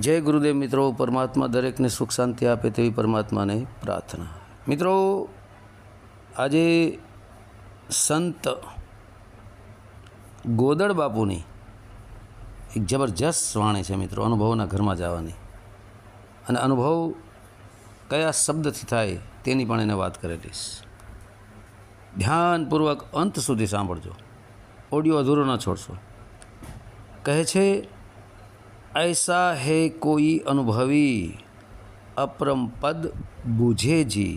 જય ગુરુદેવ મિત્રો, પરમાત્મા દરેકને સુખ શાંતિ આપે તેવી પરમાત્માને પ્રાર્થના. મિત્રો, આજે સંત ગોદળ બાપુની એક જબરજસ્ત વાણી છે મિત્રો, અનુભવના ઘરમાં જવાની. અને અનુભવ કયા શબ્દથી થાય તેની પણ એને વાત કરેલીશ ધ્યાનપૂર્વક અંત સુધી સાંભળજો. ઓડિયો અધૂરો ન છોડશો. કહે છે ऐसा है कोई अनुभवी अपरम पद बूझे जी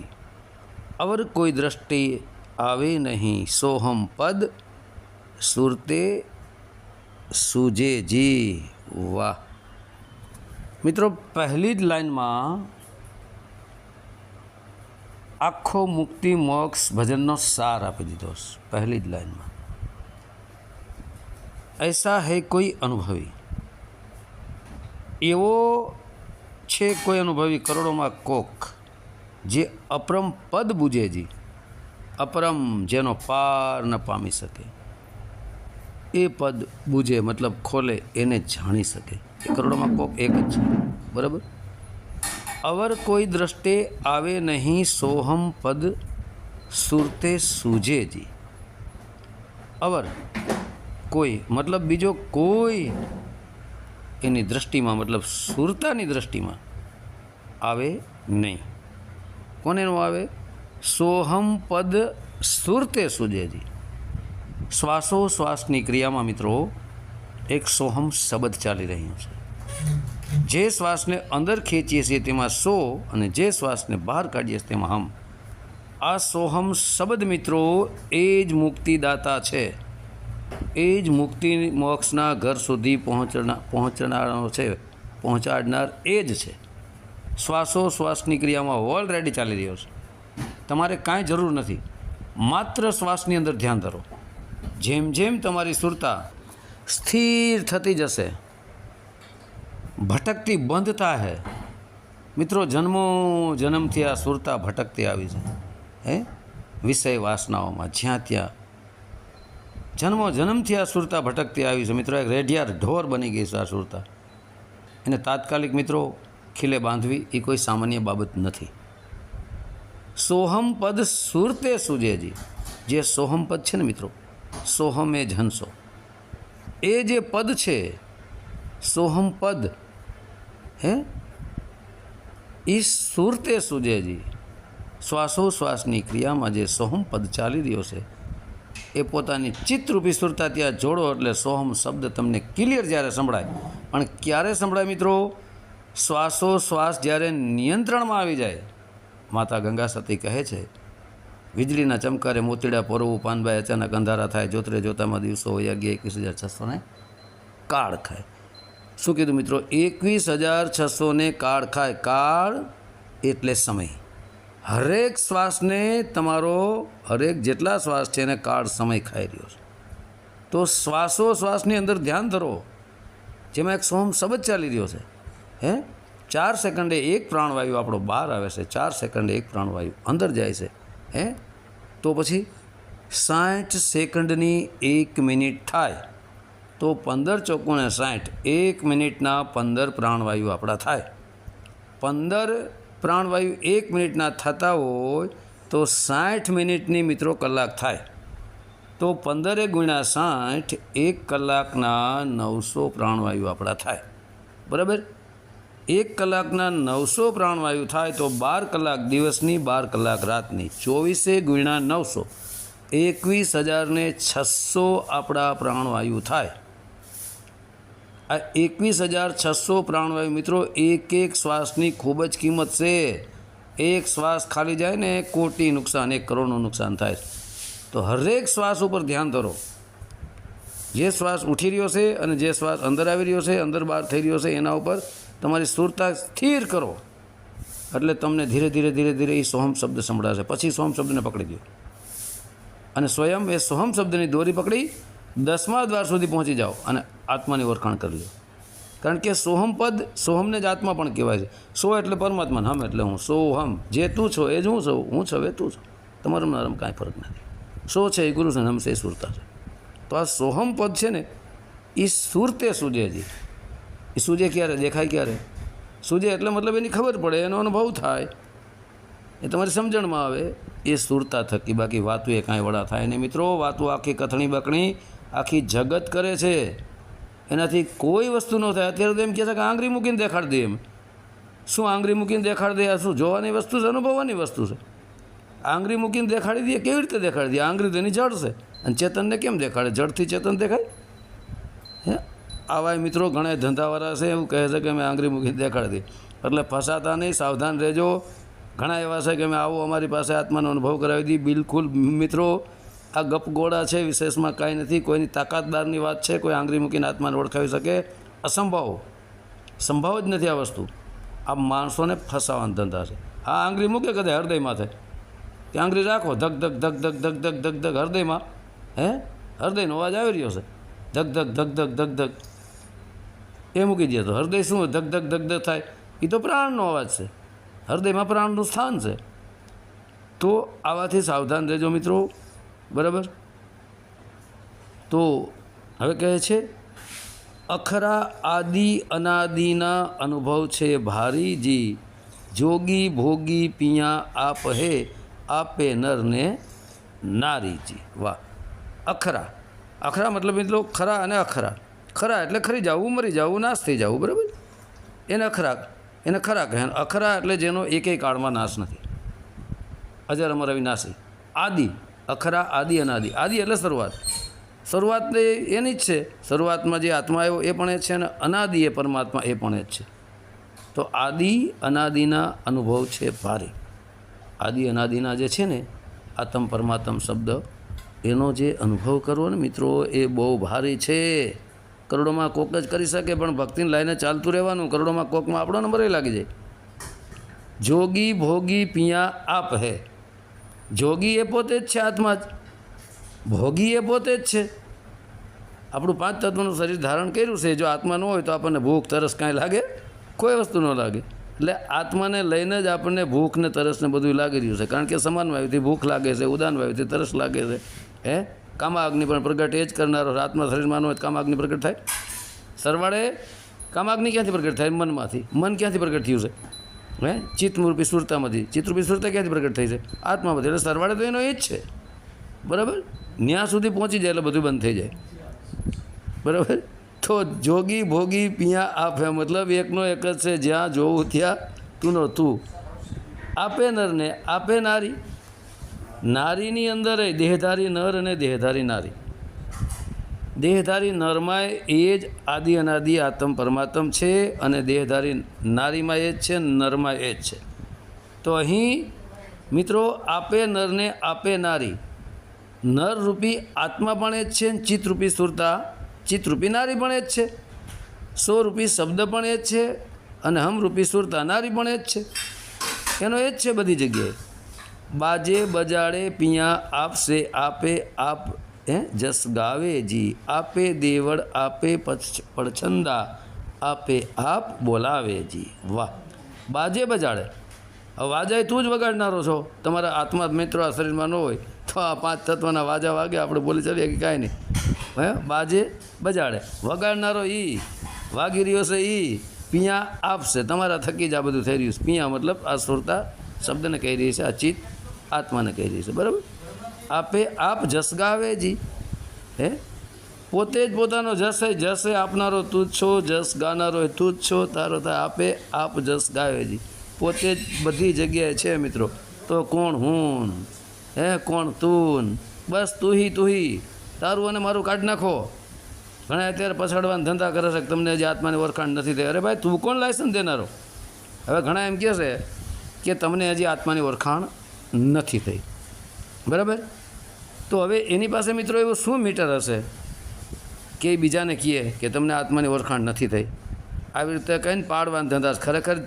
अवर कोई दृष्टि आवे नहीं सोहम पद सुरते सूजे જી વાહ મિત્રો પહેલી જ લાઈનમાં આખો મુક્તિ મોક્ષ ભજનનો સાર આપી દીધો છે પહેલી જ લાઈનમાં ऐसा है कोई अनुभवी એવો છે કોઈ અનુભવી કરોડોમાં કોક જે અપરમ પદ બુજેજી અપરમ જેનો પાર ન પામી શકે. એ પદ બુજે મતલબ ખોલે એને જાણી શકે. એ કરોડોમાં કોક એક જ છે. બરાબર? અવર કોઈ દ્રષ્ટે આવે નહીં સોહમ પદ સુરતે સૂજેજી અવર કોઈ, મતલબ બીજો કોઈ એની દૃષ્ટિમાં મતલબ સુરતાની દૃષ્ટિમાં આવે નહીં. કોનેનું આવે? સોહમ પદ સુરતે સુજેજી શ્વાસો શ્વાસની ક્રિયામાં મિત્રો, એક સોહમ શબ્દ ચાલી રહ્યું છે. જે શ્વાસને અંદર ખેંચીએ છીએ તેમાં સો અને જે શ્વાસને બહાર કાઢીએ છીએ તેમાં હમ. આ સોહમ શબ્દ મિત્રો, એ જ મુક્તિદાતા છે. એ જ મુક્તિ મોક્ષના ઘર સુધી પહોંચના પહોંચનારનો છે, પહોંચાડનાર એ જ છે. શ્વાસો શ્વાસની ક્રિયામાં ઓલરેડી ચાલી રહ્યો છે. તમારે કાંઈ જરૂર નથી. માત્ર શ્વાસની અંદર ધ્યાન ધરો. જેમ જેમ તમારી સુરતા સ્થિર થતી જશે, ભટકતી બંધ હે. મિત્રો, જન્મો જન્મથી આ સુરતા ભટકતી આવી છે. હે? વિષય વાસનાઓમાં જ્યાં ત્યાં જન્મો જન્મથી આ સુરતા ભટકતી આવી છે. મિત્રો, એક રેઢિયાર ઢોર બની ગઈ છે આ સુરતા. એને તાત્કાલિક મિત્રો ખીલે બાંધવી એ કોઈ સામાન્ય બાબત નથી. સોહમ પદ સુરતે સુજેજી. જે સોહમ પદ છે ને મિત્રો, સોહમ એ ઝનસો એ જે પદ છે, સોહમ પદ, હે? એ સુરતે સુજેજી. શ્વાસોશ્વાસની ક્રિયામાં જે સોહમ પદ ચાલી રહ્યો છે એ પોતાની ચિત્તરૂપી સુરતા ત્યાં જોડો એટલે સોહમ શબ્દ તમને ક્લિયર જ્યારે સંભળાય. પણ ક્યારે સંભળાય મિત્રો? શ્વાસો શ્વાસ જ્યારે નિયંત્રણમાં આવી જાય. માતા ગંગા સતી કહે છે, વીજળીના ચમકારે મોતીડા પરોવું, પાનભાઈ અચાનક અંધારા થાય જોતરે જોતામાં દિવસો હોય, અગિયાર એકવીસ હજાર છસો ને કાળ ખાય. શું કીધું મિત્રો? એકવીસ હજાર છસો ને કાળ ખાય. કાળ એટલે સમય. હરેક શ્વાસને તમારો હરેક જેટલા શ્વાસ છે એને કાળ સમય ખાઈ રહ્યો છે. તો શ્વાસો શ્વાસની અંદર ધ્યાન ધરો. જેમાં એક સોમ સબજ ચાલી રહ્યો છે. હે? ચાર સેકન્ડે એક પ્રાણવાયુ આપણો બહાર આવે છે. ચાર સેકન્ડે એક પ્રાણવાયુ અંદર જાય છે. હે? તો પછી સાઠ સેકન્ડની એક મિનિટ થાય. તો પંદર ચોકોને સાઠ એક મિનિટના પંદર પ્રાણવાયુ આપણા થાય. પંદર પ્રાણવાયુ એક મિનિટના થતા હોય તો સાઠ મિનિટની મિત્રો કલાક થાય. તો પંદરે ગુણ્યા સાઠ એક કલાકના નવસો પ્રાણવાયુ આપણા થાય. બરાબર? એક કલાકના નવસો પ્રાણવાયુ થાય તો બાર કલાક દિવસની, બાર કલાક રાતની. ચોવીસે ગુણ્યા નવસો. એકવીસ હજારને છસો આપણા પ્રાણવાયુ થાય. આ એકવીસ હજાર છસો પ્રાણવાયુ મિત્રો, એક એક શ્વાસની ખૂબ જ કિંમત છે. એક શ્વાસ ખાલી જાય ને કોટી નુકસાન, એક કરોડનું નુકસાન થાય. તો હરેક શ્વાસ ઉપર ધ્યાન ધરો. જે શ્વાસ ઉઠી રહ્યો છે અને જે શ્વાસ અંદર આવી રહ્યો છે, અંદર બહાર થઈ રહ્યો છે, એના ઉપર તમારી સુરતા સ્થિર કરો. એટલે તમને ધીરે ધીરે ધીરે ધીરે એ સોહમ શબ્દ સંભળાશે. પછી સોહમ શબ્દને પકડી દો અને સ્વયં એ સોહમ શબ્દની દોરી પકડી દસમા દ્વાર સુધી પહોંચી જાઓ. અને આત્માની ઓળખાણ કરી લો. કારણ કે સોહમ પદ સોહમને જ આત્મા પણ કહેવાય છે. સો એટલે પરમાત્મા હમ એટલે હું. સોહમ જે તું છો એ જ હું છું. હું છું એ તું છો. તમારું મારામાં કાંઈ ફરક નથી. સો છે એ ગુરુ છે ને હમ છે એ સુરતા છે. તો આ સોહમ પદ છે ને એ સુરતે સૂજેજી એ સૂજે ક્યારે? દેખાય ક્યારે? સૂજે એટલે મતલબ એની ખબર પડે, એનો અનુભવ થાય. એ તમારી સમજણમાં આવે. એ સુરતા થકી બાકી વાતું એ કાંઈ વડા થાય નહીં. મિત્રો, વાતું આખી કથણી બકણી આખી જગત કરે છે. એનાથી કોઈ વસ્તુ ન થાય. અત્યારે તો એમ કહે છે કે આંગળી મૂકીને દેખાડ દે એમ. શું આંગળી મૂકીને દેખાડ દે? આ શું જોવાની વસ્તુ છે? અનુભવવાની વસ્તુ છે. આંગળી મૂકીને દેખાડી દઈએ કેવી રીતે દેખાડી દઈએ આંગળી તો એની જડ છે. અને ચેતનને કેમ દેખાડે? જડથી ચેતન દેખાય? હે? આવા મિત્રો ઘણા ધંધાવાળા છે, એવું કહે છે કે અમે આંગળી મૂકીને દેખાડી દઈએ એટલે ફસાતા નહીં, સાવધાન રહેજો. ઘણા એવા છે કે અમે આવો અમારી પાસે આત્માનો અનુભવ કરાવી દઈએ બિલકુલ મિત્રો આ ગપગોળા છે વિશેષમાં કાંઈ નથી કોઈની તાકાતદારની વાત છે કોઈ આંગળી મૂકીને આત્માને ઓળખાવી શકે અસંભવ સંભવ જ નથી આ વસ્તુ આ માણસોને ફસાવાના ધંધા છે આ આંગળી મૂકે કદાચ હૃદય માથે તે આંગળી રાખો ધક ધક ધક ધક ધક ધક ધક ધક હૃદયમાં હે હૃદયનો અવાજ આવી રહ્યો છે ધક ધક ધક ધક ધક ધક એ મૂકી દે તો હૃદય શું ધક ધક ધક ધક થાય એ તો પ્રાણનો અવાજ છે હૃદયમાં પ્રાણનું સ્થાન છે તો આવાથી સાવધાન રહેજો મિત્રો બરાબર? તો હવે કહે છે, અખરા આદિ અનાદિના અનુભવ છે ભારીજી જોગી ભોગી પિયા આપહે આપે નરને નારીજી વાહ. અખરા. અખરા મતલબ એટલો ખરા અને અખરા. ખરા એટલે ખરી જવું, મરી જવું, નાશ થઈ જવું, બરાબર? એને અખરા, એને ખરા કહે. અખરા એટલે જેનો એકેય કાળમાં નાશ નથી. અજર અમર અવિનાશી. આદિ. અખરા, આદિ, અનાદિ. આદિ એટલે શરૂઆત. શરૂઆત એની જ છે. શરૂઆતમાં જે આત્મા આવ્યો એ પણ એ છે અને અનાદિ એ પરમાત્મા એ પણ એ જ છે. તો આદિ, અનાદિના અનુભવ છે ભારે. આદિ, અનાદિના જે છે ને, આત્મ પરમાત્મ શબ્દ, એનો જે અનુભવ કરવો ને મિત્રો, એ બહુ ભારે છે. કરોડોમાં કોક જ કરી શકે, પણ ભક્તિને લાઈને ચાલતું રહેવાનું, કરોડોમાં કોકમાં આપણો નંબર એ લાગી જાય. જોગી ભોગી પિયા આપ હે. જોગી એ પોતે જ છે આત્મા જ. ભોગી એ પોતે જ છે. આપણું પાંચ તત્વનું શરીર ધારણ કર્યું છે. જો આત્મા ન હોય તો આપણને ભૂખ, તરસ કાંઈ લાગે? કોઈ વસ્તુ ન લાગે. એટલે આત્માને લઈને જ આપણને ભૂખ ને તરસ ને બધું લાગી રહ્યું છે. કારણ કે સમાન વાયુથી ભૂખ લાગે છે, ઉદાન વાયુથી તરસ લાગે છે. હે? કામાગ્નિ પણ પ્રગટ એ જ કરનારો આત્મા શરીરમાં ન હોય કામાગ્નિ પ્રગટ થાય? સરવાળે કામાગ્નિ ક્યાંથી પ્રગટ થાય? મનમાંથી. મન ક્યાંથી પ્રગટ થયું છે? હે? ચિત્તરૂપી સુરતામાંથી. ચિત્તરૂપી સુરતા ક્યાંથી પ્રગટ થઈ છે? આત્મામાંથી એટલે સરવાળે તો એનો એ જ છે. બરાબર? ત્યાં સુધી પહોંચી જાય એટલે બધું બંધ થઈ જાય. બરાબર? તો જોગી, ભોગી, પિયા, આપે. મતલબ એકનો એક જ છે. જ્યાં જોવું ત્યાં તુંનો તું. આપે નરને આપે નારી. નારીની અંદર દેહધારી નર અને દેહધારી નારી. દેહધારી નરમાં એ જ આદિ અનાદિ આત્મ પરમાત્મ છે અને દેહધારી નારીમાં એ જ છે નરમાં એ જ છે. તો અહીં મિત્રો, આપે નરને આપે નારી. નરરૂપી આત્મા પણ એ જ છે અને ચિત્તરૂપી સુરતા ચિત્તરૂપી નારી પણ એ જ છે. સ્વરૂપી શબ્દ પણ એ જ છે અને હમરૂપી સુરતા નારી પણ એ જ છે. એનો એ જ છે બધી જગ્યાએ. બાજે બજાડે પિયા આપશે આપે આપ હે? જસ ગાવે જી આપે દેવળ, આપે પડછંદા, આપે આપ બોલાવે જી વાહ, બાજે બજાડે. હવે વાજાય તું જ વગાડનારો છો. તમારા આત્મા, મિત્રો આ શરીરમાં ન હોય તો આ પાંચ તત્વના વાજા વાગે, આપણે બોલી ચાલીએ કે કાંઈ નહીં. હે? બાજે બજાડે. વગાડનારો ઈ, વાગી રહ્યો છે ઈ, પિયા આપશે. તમારા થકી જ આ બધું થઈ રહ્યું છે. પિયા મતલબ આ સુરતા શબ્દને કહી રહી છે, આ ચિત્ત આત્માને કહી રહી છે. બરાબર? આપે, આપ જસ ગાવે જી. હે? પોતે જ પોતાનો જશે જશે આપનારો તું જ છો, જસ ગાનારો તું જ છો, તારો તાર આપે, આપ જસ ગાવે જી. પોતે જ બધી જગ્યાએ છે મિત્રો. તો કોણ હું? હે, કોણ તું? બસ તુહી તુહી. તારું અને મારું કાઢ નાખો. ઘણા અત્યારે પછાડવાના ધંધા કરે છે તમને હજી આત્માની ઓળખાણ નથી થઈ. અરે ભાઈ, તું કોણ લાયસન્સ દેનારો? હવે ઘણા એમ કહે છે કે તમને હજી આત્માની ઓળખાણ નથી થઈ. બરાબર? તો હવે એની પાસે મિત્રો એવું શું મીટર હશે? કે બીજાને કહે કે તમને આત્માની ઓળખાણ નથી થઈ. આવી રીતે કહીને પાડવાના ધંધા ખરેખર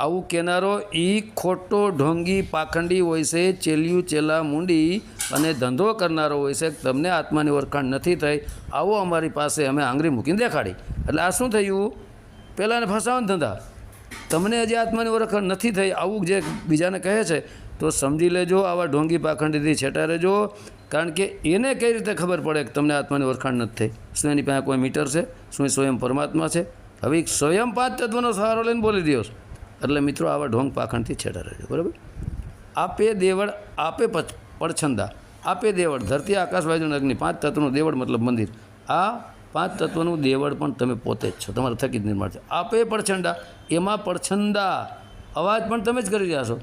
આવું કહેનારો એ ખોટો ઢોંગી પાખંડી હોય છે, ચેલિયું, ચેલા, મૂંડી અને ધંધો કરનારો હોય છે, તમને આત્માની ઓળખાણ નથી થઈ. આવો અમારી પાસે અમે આંગળી મૂકીને દેખાડી. એટલે આ શું થયું? પહેલાંને ફસાવાના ધંધા. તમને હજી આત્માની ઓળખાણ નથી થઈ. આવું જે બીજાને કહે છે તો સમજી લેજો આવા ઢોંગી પાખંડીથી છેટા રહેજો. કારણ કે એને કઈ રીતે ખબર પડે કે તમને આત્માની ઓળખાણ નથી થઈ? શું એની પાસે કોઈ મીટર છે? શું એ સ્વયં પરમાત્મા છે? હવે સ્વયં પાંચ તત્વનો સહારો લઈને બોલી દો એટલે મિત્રો આવા ઢોંગ પાખંડથી છેડા રહેજો, બરાબર? આપે દેવળ, આપે પડછંદા, આપે દેવળ, ધરતી, આકાશ વાયુ અગ્નિ, પાંચ તત્વનું દેવળ મતલબ મંદિર. આ પાંચ તત્વનું દેવળ પણ તમે પોતે જ છો. તમારે થકી જ નિર્માણ છે. આપે પડછંડા એમાં પડછંદા. અવાજ પણ તમે જ કરી રહ્યા છો.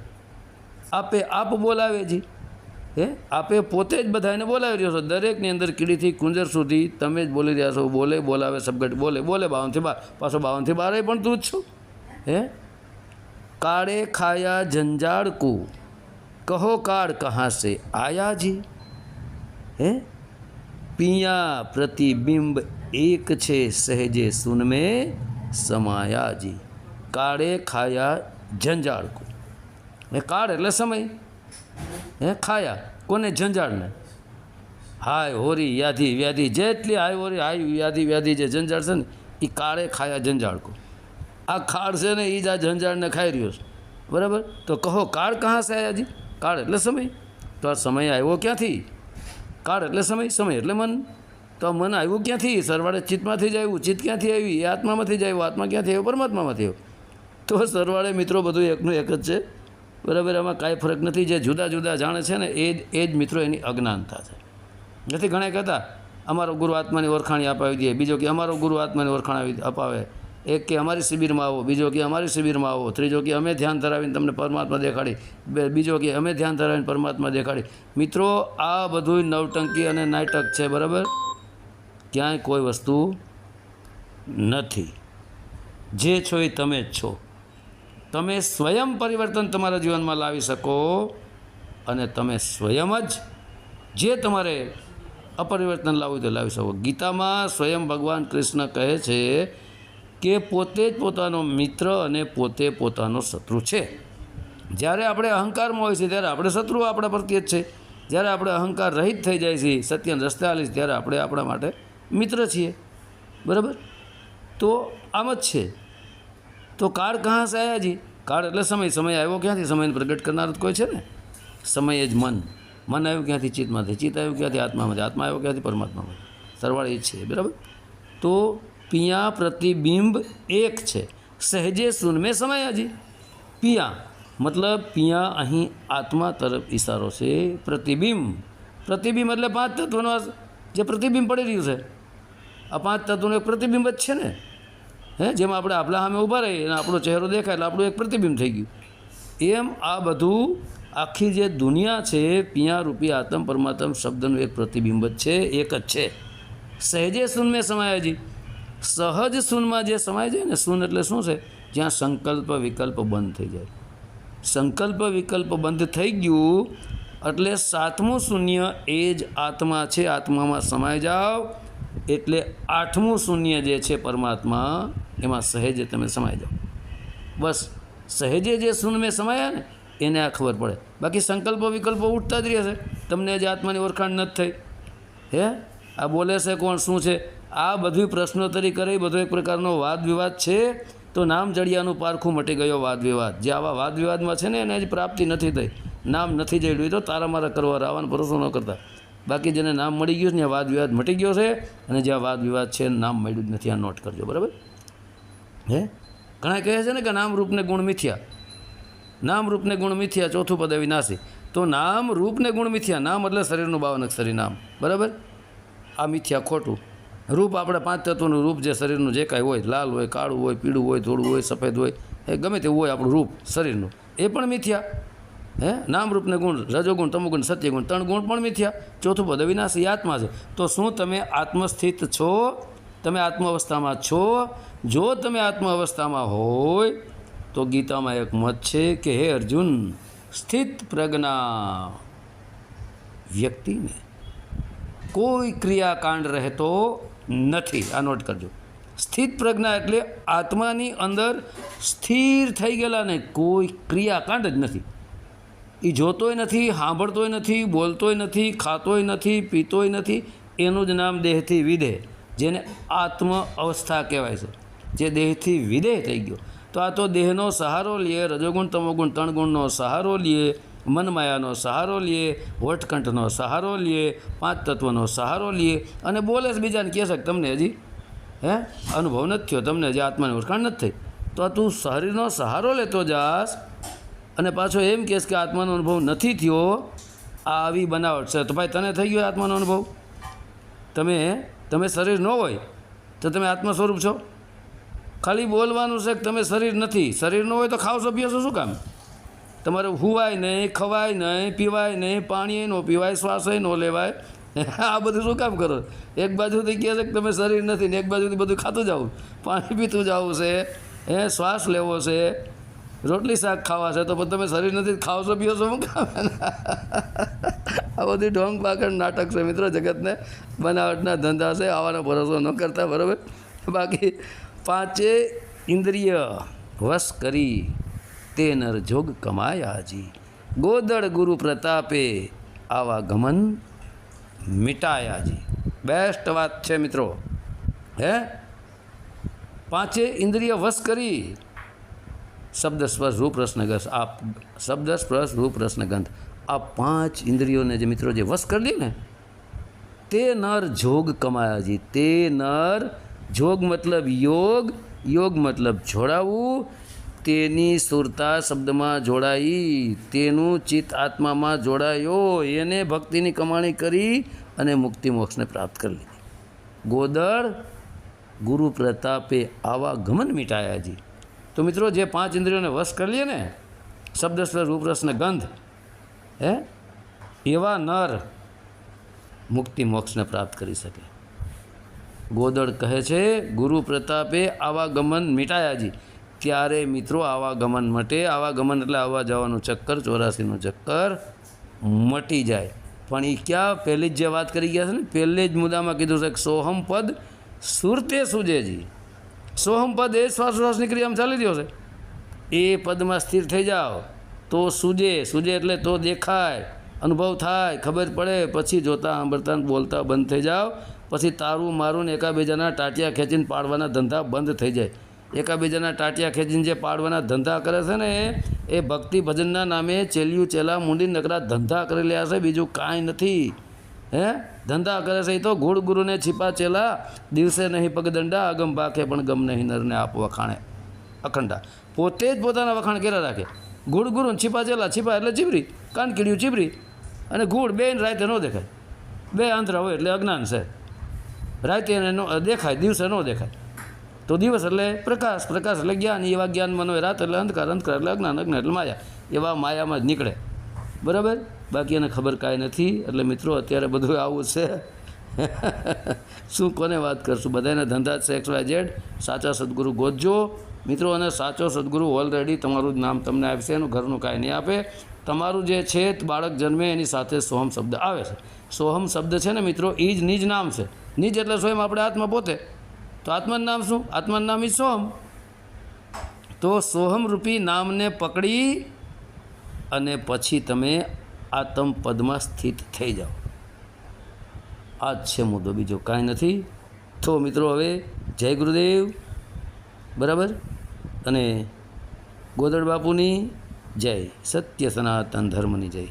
આપે, આપ બોલાવે છે હે? આપે પોતે જ બધાને બોલાવી રહ્યો છો. દરેકની અંદર કીડીથી કુંજર સુધી તમે જ બોલી રહ્યા છો. બોલે, બોલાવે, સબગટ, બોલે બોલે, બાવનથી બાર. પાછો બાવનથી બારે પણ તું જ છો. હે? કાળે ખાયા જંજાળ કહો કાળ કહાશે આયાજી હે? પિયા પ્રતિબિંબ એક છે સહેજે સુનમે સમાયાજી કાળે ખાયા જંજાળ એ કાળ એટલે સમય. હે, ખાયા. કોને ઝંઝાળને હાય, હોરી યાદી વ્યાધિ, જેટલી હાય હોરી, હાય વ્યાધિ વ્યાધિ જે ઝંઝાળ છે ને એ કાળે ખાયા જંજાળ કો આ ખાડ છે ને એ જ આ ઝંઝાળને ખાઈ રહ્યો છે. બરાબર? તો કહો, કાળ કહાં છે આયા જી કાળ એટલે સમય. તો આ સમય આવ્યો ક્યાંથી? કાળ એટલે સમય સમય એટલે મન. તો મન આવ્યું ક્યાંથી? સરવાળે ચિત્તમાંથી જ આવ્યું. ચિત્ત ક્યાંથી આવી? એ આત્મામાંથી જ આવ્યું. આત્મા ક્યાંથી આવ્યો? પરમાત્મામાંથી આવ્યો. તો સરવાળે મિત્રો બધું એકનું એક જ છે. બરાબર એમાં કાંઈ ફરક નથી. જે જુદા જુદા જાણે છે ને, એ જ એ જ મિત્રો એની અજ્ઞાનતા છે. નથી ઘણા કહેતા, અમારો ગુરુ આત્માની ઓળખાણી અપાવી દે બીજો કે, અમારો ગુરુ આત્માની ઓળખાણ અપાવે. એક કે, અમારી શિબિરમાં આવો. બીજો કે, અમારી શિબિરમાં આવો. ત્રીજો કે, અમે ધ્યાન ધરાવીને તમને પરમાત્મા દેખાડી. બીજો કે, અમે ધ્યાન ધરાવીને પરમાત્મા દેખાડી. મિત્રો, આ બધું નવટંકી અને નાટક છે, બરાબર? ક્યાંય કોઈ વસ્તુ નથી. જે છો એ તમે જ છો. તમે સ્વયં પરિવર્તન તમારા જીવનમાં લાવી શકો અને તમે સ્વયં જ જે તમારે અપરિવર્તન લાવવું તો લાવી શકો. ગીતામાં સ્વયં ભગવાન કૃષ્ણ કહે છે કે પોતે જ પોતાનો મિત્ર અને પોતે પોતાનો શત્રુ છે. જ્યારે આપણે અહંકારમાં હોય છે ત્યારે આપણે શત્રુ આપણા પ્રત્યે જ છે. જ્યારે આપણે અહંકાર રહિત થઈ જાય છે સત્યન રસ્તે આલીશ, ત્યારે આપણે આપણા માટે મિત્ર છીએ. બરાબર? તો આમ જ છે. તો કાળ કહાં સે આયા જી કાળ એટલે સમય સમય આવ્યો ક્યાંથી? સમયને પ્રગટ કરનાર કોઈ છે ને? સમય જ મન. મન આવ્યું ક્યાંથી? ચિત્તમાંથી. ચિત્ત આવ્યું ક્યાંથી? આત્મામાંથી. આત્મા આવ્યો ક્યાંથી? પરમાત્મામાં સરવાળે એ છે, બરાબર? તો પિયા પ્રતિબિંબ એક છે. સહેજે સુનમે સમય હજી પિયા. મતલબ પિયા અહીં આત્મા તરફ ઈશારો છે. પ્રતિબિંબ. પ્રતિબિંબ એટલે પાંચ તત્વનો જે પ્રતિબિંબ પડી રહ્યું છે. આ પાંચ તત્વનું એક પ્રતિબિંબ જ છે ને? હે? જેમ આપણે આપણા સામે ઊભા રહીએ અને આપણો ચહેરો દેખાય એટલે આપણું એક પ્રતિબિંબ થઈ ગયું. એમ આ બધું આખી જે દુનિયા છે, પિયા રૂપી આત્મ પરમાત્મ શબ્દનું એક પ્રતિબિંબ જ છે, એક જ છે. સહેજે સૂનમાં સમાયા જી સહજ સુનમાં જે સમાય જાય ને શૂન્ય એટલે શું છે? જ્યાં સંકલ્પ વિકલ્પ બંધ થઈ જાય. સંકલ્પ વિકલ્પ બંધ થઈ ગયું એટલે સાતમું શૂન્ય એ જ આત્મા છે, આત્મામાં સમાઈ જાઓ. એટલે આઠમું શૂન્ય જે છે, પરમાત્મા એમાં સહેજે તમે સમાઈ જાઓ. બસ સહેજે જે શૂન્યમાં સમાયા ને, એને આ ખબર પડે. બાકી સંકલ્પો વિકલ્પો ઉઠતા જ રહેશે. તમને જે આત્માની ઓળખાણ નથી થઈ. હે? આ બોલે છે કોણ, શું છે? આ બધી પ્રશ્નોત્તરી કરી બધો એક પ્રકારનો વાદ વિવાદ છે. તો નામ જડિયાનું પારખું મટી ગયો વાદ વિવાદ જે આવા વાદ વિવાદમાં છે ને, એને હજી પ્રાપ્તિ નથી થઈ. નામ નથી જડ્યું તો તારા મારા કરવા રાવણ ભરોસો ન કરતા. બાકી જેને નામ મળી ગયું છે ને વાદ વિવાદ મટી ગયો છે. અને જ્યાં વાદ વિવાદ છે નામ મળ્યું જ નથી, આ નોટ કરજો, બરાબર? હે? ઘણા કહે છે ને કે નામ રૂપને ગુણ મિથ્યા. નામ રૂપને ગુણ મિથ્યા, ચોથું પદ વિનાશી તો નામ રૂપને ગુણ મિથ્યા, નામ એટલે શરીરનું બાવન અક્ષરી નામ. બરાબર? આ મિથ્યા ખોટું. રૂપ આપણે પાંચ તત્વનું રૂપ જે શરીરનું જે કાંઈ હોય, લાલ હોય, કાળું હોય, પીળું હોય, ધોળું હોય, સફેદ હોય, એ ગમે તેવું હોય આપણું રૂપ શરીરનું. એ પણ મિથ્યા. હે? નામ રૂપને ગુણ, રજોગુણ, તમોગુણ, સત્યગુણ, ત્રણ ગુણ પણ મિથ્યા. ચોથું પદ વિનાશી આત્મા છે. તો શું તમે આત્મસ્થિત છો? તમે આત્મ અવસ્થામાં છો, જો તમે આત્મ અવસ્થામાં હોય, તો ગીતામાં એક મત છે કે હે અર્જુન, સ્થિત પ્રજ્ઞા વ્યક્તિને કોઈ ક્રિયાકાંડ રહેતો નથી. આ નોટ કરજો. સ્થિત પ્રજ્ઞા એટલે આત્માની અંદર સ્થિર થઈ ગયેલા ને કોઈ ક્રિયાકાંડ જ નથી. એ જોતોય નથી, સાંભળતોય નથી, બોલતોય નથી, ખાતોય નથી, પીતોય નથી, એનું જ નામ દેહથી વિદેહ જેને આત્મ અવસ્થા કહેવાય છે, જે દેહથી વિદેહ થઈ ગયો. તો આ તો દેહનો સહારો લે રજોગુણ તમોગુણ ગુણનો સહારો લે, મનમાયાનો સહારો લે, વટકંઠનો સહારો લે પાંચ તત્વનો સહારો લે, અને બોલે છે બીજાને, કહે છે તમને હજી, હે? અનુભવ નથી થયો, તમને જે આત્માની ઓળખાણ નથી થઈ. તો આ તું શરીરનો સહારો લેતો જાસ અને પાછો એમ કહેશ કે આત્માનો અનુભવ નથી થયો, આ આવી બનાવટ છે. તો ભાઈ તને થઈ ગયો આત્માનો અનુભવ? તમે તમે શરીર ન હોય તો તમે આત્મ સ્વરૂપ છો? ખાલી બોલવાનું છે કે તમે શરીર નથી? શરીર ન હોય તો ખાવશો પીવશો શું કામ? તમારે હુવાય નહીં, ખવાય નહીં, પીવાય નહીં પાણી ન પીવાય શ્વાસય ન લેવાય. આ બધું શું કામ કરો? એક બાજુથી કહે છે કે તમે શરીર નથી ને એક બાજુથી બધું ખાતું જાવું પાણી પીતું જવું છે, હે, શ્વાસ લેવો છે. રોટલી શાક ખાવા છે તો તમે શરીર નથી ખાવ છો પીવો છો કામ આ બધી ઢોંગ પાકડ નાટક છે મિત્રો જગતને. બનાવટના ધંધા છે આવાનો ભરોસો ન કરતા, બરાબર? બાકી પાંચે ઇન્દ્રિય વશ કરી તે નર જોગ કમાયાજી ગોદળ ગુરુ પ્રતાપે આવા ગમન મિટાયાજી બેસ્ટ વાત છે મિત્રો. હે? પાંચે ઇન્દ્રિય વશ કરી શબ્દ સ્પર્શ રૂપ રસને ગંધ આ શબ્દ સ્પર્શ રૂપ રસનગંધ આ પાંચ ઇન્દ્રિયોને જે મિત્રો જે વશ કરી ને, તે નર જોગ કમાયાજી, તે નર જોગ મતલબ યોગ યોગ મતલબ જોડાવું, તેની સુરતા શબ્દમાં જોડાઈ, તેનું ચિત્ત આત્મામાં જોડાયો, એને ભક્તિની કમાણી કરી અને મુક્તિ મોક્ષને પ્રાપ્ત કરી લીધી. ગોદળ ગુરુ પ્રતાપે આવા ગમન મિટાયાજી. તો મિત્રો જે પાંચ ઇન્દ્રિયોને વશ કરી લઈએ ને, શબ્દ, સ્વર, રૂપ ને ગંધ, હે? એવા નર મુક્તિ, મોક્ષને પ્રાપ્ત કરી શકે. ગોદળ કહે છે, ગુરુ પ્રતાપે આવાગમન મિટાયાજી ત્યારે મિત્રો આવાગમન મટે. આવાગમન એટલે આવવા જવાનું ચક્કર, ચોરાસીનું ચક્કર મટી જાય. પણ એ ક્યાં? પહેલી જ જે વાત કરી ગયા છે ને, પહેલે જ મુદ્દામાં કીધું છે કે સોહમ પદ સુરતે સુજેજી સોહમ પદ એ શ્વાસોશ્વાસની ક્રિયામાં ચાલી રહ્યો છે. એ પદમાં સ્થિર થઈ જાઓ. તો સૂજે સૂજે એટલે તો દેખાય, અનુભવ થાય, ખબર પડે, પછી જોતા સાંભળતા બોલતા બંધ થઈ જાઓ. પછી તારું મારું એકાબીજાના ટાટિયા ખેંચીને પાડવાના ધંધા બંધ થઈ જાય. એકાબીજાના ટાટિયા ખેંચીને જે પાડવાના ધંધા કરે છે ને, એ ભક્તિ ભજનના નામે ચેલિયું, ચેલા, મૂંડી, નકરા ધંધા કરી રહ્યા છે. બીજું કાંઈ નથી. હે? ધંધા કરે છે એ તો ગુડ ગુરુને છીપા ચેલા, દિવસે નહીં પગદંડા, અગમ પાકે પણ ગમ નહીં નરને આપ વખાણે. અખંડા. પોતે જ પોતાના વખાણ કર્યા રાખે. ગુડ ગુરુને છીપા ચેલા, છીપા એટલે ચીબરી. કાન કીડ્યું ચીબરી. અને ગુડ બે રાતે ન દેખાય. બે આંતરા હોય એટલે અજ્ઞાન છે. રાતે એને નો દેખાય, દિવસે ન દેખાય. તો દિવસ એટલે પ્રકાશ પ્રકાશ એટલે જ્ઞાન. એવા જ્ઞાનમાં હોય. રાત એટલે અંધકાર અંધકાર એટલે અજ્ઞાન અજ્ઞાન એટલે માયા. એવા માયામાં જ નીકળે. બરાબર? બાકી એને ખબર કાંઈ નથી. એટલે મિત્રો, અત્યારે બધું આવું છે. શું કોને વાત કરશું? બધાને ધંધા છે એક્સ વાય ઝેડ સાચા સદગુરુ ગોતજો. મિત્રો, અને સાચો સદગુરુ ઓલરેડી તમારું જ નામ તમને આપશે. એનું ઘરનું કાંઈ નહીં આપે. તમારું જે છે, બાળક જન્મે એની સાથે સોહમ શબ્દ આવે છે. સોહમ શબ્દ છે ને મિત્રો એ જ નિજ નામ છે. નિજ એટલે સ્વયં આપણે આત્મા પોતે. તો આત્માનું નામ શું? આત્માનું નામ એ સોહમ. તો સોહમ રૂપી નામને પકડી અને પછી તમે આત્મ પદમાં સ્થિત થઈ જાઓ. આ જ છે મુદ્દો. બીજો કાંઈ નથી. તો મિત્રો હવે જય ગુરુદેવ. બરાબર? અને ગોદડ બાપુની જય. સત્ય સનાતન ધર્મની જય.